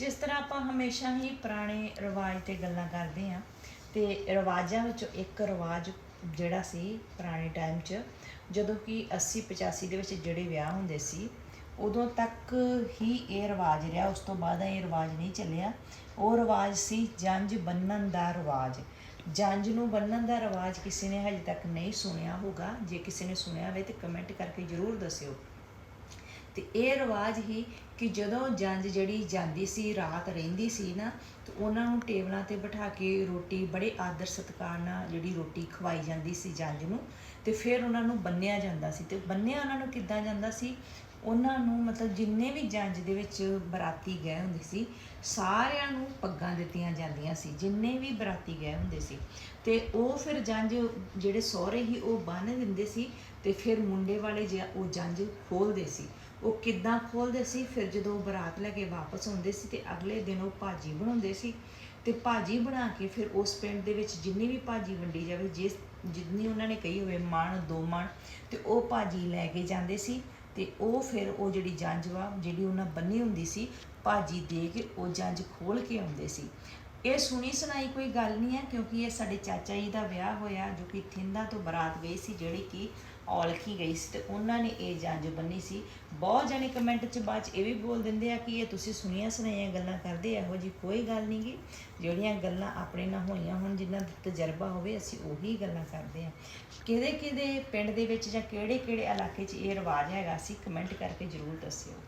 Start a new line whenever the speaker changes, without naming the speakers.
ਜਿਸ ਤਰ੍ਹਾਂ ਆਪਾਂ ਹਮੇਸ਼ਾ ਹੀ ਪੁਰਾਣੇ ਰਿਵਾਜ ਤੇ ਗੱਲਾਂ ਕਰਦੇ ਆ ਤੇ ਰਿਵਾਜਾਂ ਵਿੱਚੋਂ ਇੱਕ ਰਿਵਾਜ ਜਿਹੜਾ ਸੀ ਪੁਰਾਣੇ ਟਾਈਮ 'ਚ, ਜਦੋਂ ਕਿ 80 85 ਦੇ ਵਿੱਚ ਜਿਹੜੇ ਵਿਆਹ ਹੁੰਦੇ ਸੀ, ਉਦੋਂ ਤੱਕ ਹੀ ਇਹ ਰਿਵਾਜ ਰਿਹਾ, ਉਸ ਤੋਂ ਬਾਅਦ ਇਹ ਰਿਵਾਜ ਨਹੀਂ ਚੱਲਿਆ। ਉਹ ਰਿਵਾਜ ਸੀ ਜੰਝ ਬੰਨਣ ਦਾ ਰਿਵਾਜ। ਜੰਝ ਨੂੰ ਬੰਨਣ ਦਾ ਰਿਵਾਜ ਕਿਸੇ ਨੇ ਹਜੇ ਤੱਕ ਨਹੀਂ ਸੁਣਿਆ ਹੋਗਾ ਜੇ ਕਿਸੇ ਨੇ ਸੁਣਿਆ ਹੋਵੇ ਤੇ ਕਮੈਂਟ ਕਰਕੇ ਜਰੂਰ ਦੱਸਿਓ। ਤੇ ਇਹ ਰਿਵਾਜ ਹੀ ਕਿ ਜਦੋਂ ਜੰਜ ਜਿਹੜੀ ਜਾਂਦੀ ਸੀ, ਰਾਤ ਰਹਿੰਦੀ ਸੀ ਨਾ, ਤੇ ਉਹਨਾਂ ਨੂੰ ਟੇਬਲਾਂ ਤੇ ਬਿਠਾ ਕੇ ਰੋਟੀ ਬੜੇ ਆਦਰ ਸਤਿਕਾਰ ਨਾਲ ਜਿਹੜੀ ਰੋਟੀ ਖਵਾਈ ਜਾਂਦੀ ਸੀ ਜੰਜ ਨੂੰ, ਤੇ ਫਿਰ ਉਹਨਾਂ ਨੂੰ ਬੰਨਿਆ ਜਾਂਦਾ ਸੀ। ਤੇ ਬੰਨਿਆ ਉਹਨਾਂ ਨੂੰ ਕਿੱਦਾਂ ਜਾਂਦਾ ਸੀ? ਉਹਨਾਂ ਨੂੰ ਮਤਲਬ ਜਿੰਨੇ ਵੀ ਜੰਜ ਦੇ ਵਿੱਚ ਬਰਾਤੀ ਗਏ ਹੁੰਦੇ ਸੀ, ਸਾਰਿਆਂ ਨੂੰ ਪੱਗਾਂ ਦਿੱਤੀਆਂ ਜਾਂਦੀਆਂ ਸੀ, ਜਿੰਨੇ ਵੀ ਬਰਾਤੀ ਗਏ ਹੁੰਦੇ ਸੀ। ਤੇ ਉਹ ਫਿਰ ਜੰਜ ਜਿਹੜੇ ਸਹੁਰੇ ਹੀ ਉਹ ਬੰਨ ਦਿੰਦੇ ਸੀ ਤੇ ਫਿਰ ਮੁੰਡੇ ਵਾਲੇ ਜ- ਉਹ ਜੰਜ ਖੋਲਦੇ ਸੀ। ਉਹ ਕਿੱਦਾਂ ਖੋਲਦੇ ਸੀ? ਫਿਰ ਜਦੋਂ ਬਰਾਤ ਲੈ ਕੇ ਵਾਪਸ ਆਉਂਦੇ ਸੀ ਤੇ ਅਗਲੇ ਦਿਨ ਉਹ ਭਾਜੀ ਬਣਾਉਂਦੇ ਸੀ। ਤੇ ਭਾਜੀ ਬਣਾ ਕੇ ਫਿਰ ਉਸ ਪਿੰਡ ਦੇ ਵਿੱਚ ਜਿੰਨੀ ਵੀ ਭਾਜੀ ਵੰਡੀ ਜਾਵੇ, ਜਿਸ ਜਿੰਨੀ ਉਹਨਾਂ ਨੇ ਕਹੀ ਹੋਵੇ, ਮਣ, ਦੋ ਮਣ, ਤੇ ਉਹ ਭਾਜੀ ਲੈ ਕੇ ਜਾਂਦੇ ਸੀ। ਤੇ ਉਹ ਫਿਰ ਉਹ ਜਿਹੜੀ ਜੰਜ ਵਾ, ਜਿਹੜੀ ਉਹਨਾਂ ਬੰਨੀ ਹੁੰਦੀ ਸੀ, ਭਾਜੀ ਦੇ ਕੇ ਉਹ ਜੰਜ ਖੋਲ ਕੇ ਆਉਂਦੇ ਸੀ। ਇਹ ਸੁਣੀ ਸੁਣਾਈ ਕੋਈ ਗੱਲ ਨਹੀਂ ਹੈ, ਕਿਉਂਕਿ ਇਹ ਸਾਡੇ ਚਾਚਾ ਜੀ ਦਾ ਵਿਆਹ ਹੋਇਆ, ਜੋ ਕਿ ਥਿੰਦਾ ਤੋਂ ਬਰਾਤ ਗਈ ਸੀ, ਜਿਹੜੀ ਕਿ ਔਲਖੀ ਗਈ ਸੀ ਤੇ ਉਹਨਾਂ ਨੇ ਇਹ ਜੰਜ ਬੰਨੀ ਸੀ। ਬਹੁਤ ਜਣੇ ਕਮੈਂਟ 'ਚ ਬਾਅਦ 'ਚ ਇਹ ਵੀ ਬੋਲ ਦਿੰਦੇ ਆ ਕਿ ਇਹ ਤੁਸੀਂ ਸੁਣੀਆਂ ਸੁਣਾਈਆਂ ਗੱਲਾਂ ਕਰਦੇ, ਇਹੋ ਜੀ ਕੋਈ ਗੱਲ ਨਹੀਂ ਗੀ। ਜਿਹੜੀਆਂ ਗੱਲਾਂ ਆਪਣੇ ਨਾਲ ਹੋਈਆਂ ਹੁਣ, ਜਿਨ੍ਹਾਂ ਦਾ ਤਜਰਬਾ ਹੋਵੇ, ਅਸੀਂ ਉਹੀ ਗੱਲਾਂ ਕਰਦੇ ਆ ਕਿਹਦੇ ਕਿਹਦੇ ਪਿੰਡ ਦੇ ਵਿੱਚ ਜਾਂ ਕਿਹੜੇ ਕਿਹੜੇ ਇਲਾਕੇ 'ਚ ਇਹ ਰਿਵਾਜ ਹੈਗਾ ਸੀ ਕਮੈਂਟ ਕਰਕੇ ਜਰੂਰ ਦੱਸਿਓ।